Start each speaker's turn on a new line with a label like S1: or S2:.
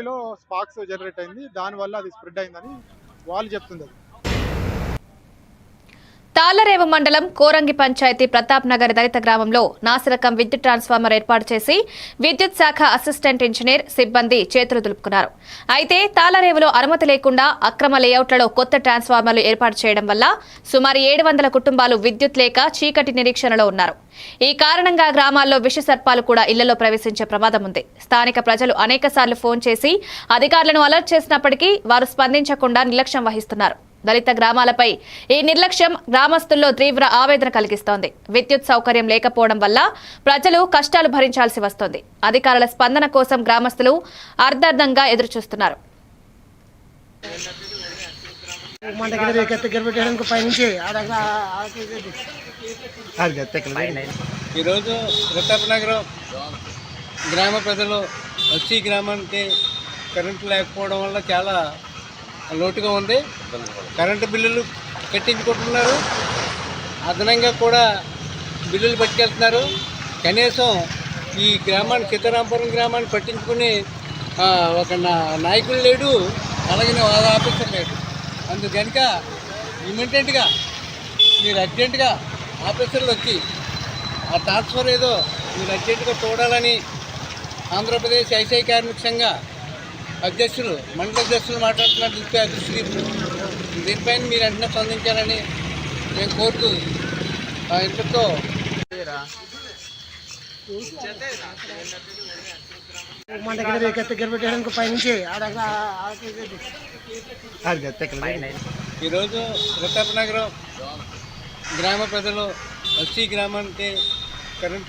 S1: ఫ్యాక్టరీలో sparks generate అయింది. దానివల్ల అది స్ప్రెడ్ అయిందని వాళ్ళు చెప్తుంది
S2: తాళ్ళరేవు మండలం కోరంగి పంచాయతీ ప్రతాప్ నగర్ దళిత గ్రామంలో నాసిరకం విద్యుత్ ట్రాన్స్ఫార్మర్ ఏర్పాటు చేసి విద్యుత్ శాఖ అసిస్టెంట్ ఇంజనీర్ సిబ్బంది చేతులు దులుపుకున్నారు. అయితే తాళ్ళరేవులో అనుమతి లేకుండా అక్రమ లేఅవుట్లలో కొత్త ట్రాన్స్ఫార్మర్లు ఏర్పాటు చేయడం వల్ల సుమారు ఏడు వందల కుటుంబాలు విద్యుత్ లేక చీకటి నిరీక్షణలో ఉన్నారు. ఈ కారణంగా గ్రామాల్లో విష సర్పాలు కూడా ఇళ్ళలో ప్రవేశించే ప్రమాదం ఉంది. స్థానిక ప్రజలు అనేక ఫోన్ చేసి అధికారులను అలర్ట్ చేసినప్పటికీ వారు స్పందించకుండా నిర్లక్ష్యం వహిస్తున్నారు. దళిత గ్రామాలపై ఈ నిర్లక్ష్యం గ్రామస్తుల్లో తీవ్ర ఆవేదన కలిగిస్తోంది. విద్యుత్ సౌకర్యం లేకపోవడం వల్ల ప్రజలు కష్టాలు భరించాల్సి వస్తోంది. అధికారుల స్పందన కోసం గ్రామస్తులు అర్ధార్థంగా ఎదురుచూస్తున్నారు.
S3: మన దగ్గర రేఖ దగ్గర పెట్టడానికి పైనుంచి ఆడగా
S4: ఈరోజు ప్రతాప్ నగరం గ్రామ ప్రజలు వచ్చి గ్రామానికి కరెంటు లేకపోవడం వల్ల చాలా లోటుగా ఉంది. కరెంటు బిల్లులు కట్టించుకుంటున్నారు. అదనంగా కూడా బిల్లులు పట్టుకెళ్తున్నారు. కనీసం ఈ గ్రామాన్ని సీతారాంపురం గ్రామాన్ని పట్టించుకుని ఒక నా నాయకుడు లేడు. అలాగే ఆఫీసర్ లేడు. అందుకనుక ఇమీడియట్గా మీరు అర్జెంటుగా ఆఫీసర్లు వచ్చి ఆ ట్రాన్స్ఫర్ ఏదో మీరు అర్జెంటుగా చూడాలని ఆంధ్రప్రదేశ్ ఐసీఐ కార్మిక సంఘ అధ్యక్షులు మండల అధ్యక్షులు మాట్లాడుతున్నారు దృష్టి దృష్టికి దీనిపైన మీరు వెంటనే స్పందించాలని నేను కోరుతూ ఆ ఇంతతో
S3: మన దగ్గర రేఖ దగ్గర పెట్టడానికి పైనుంచి
S4: ఈరోజు ప్రతాప్ నగరం గ్రామ ప్రజలు వచ్చి గ్రామానికి కరెంటు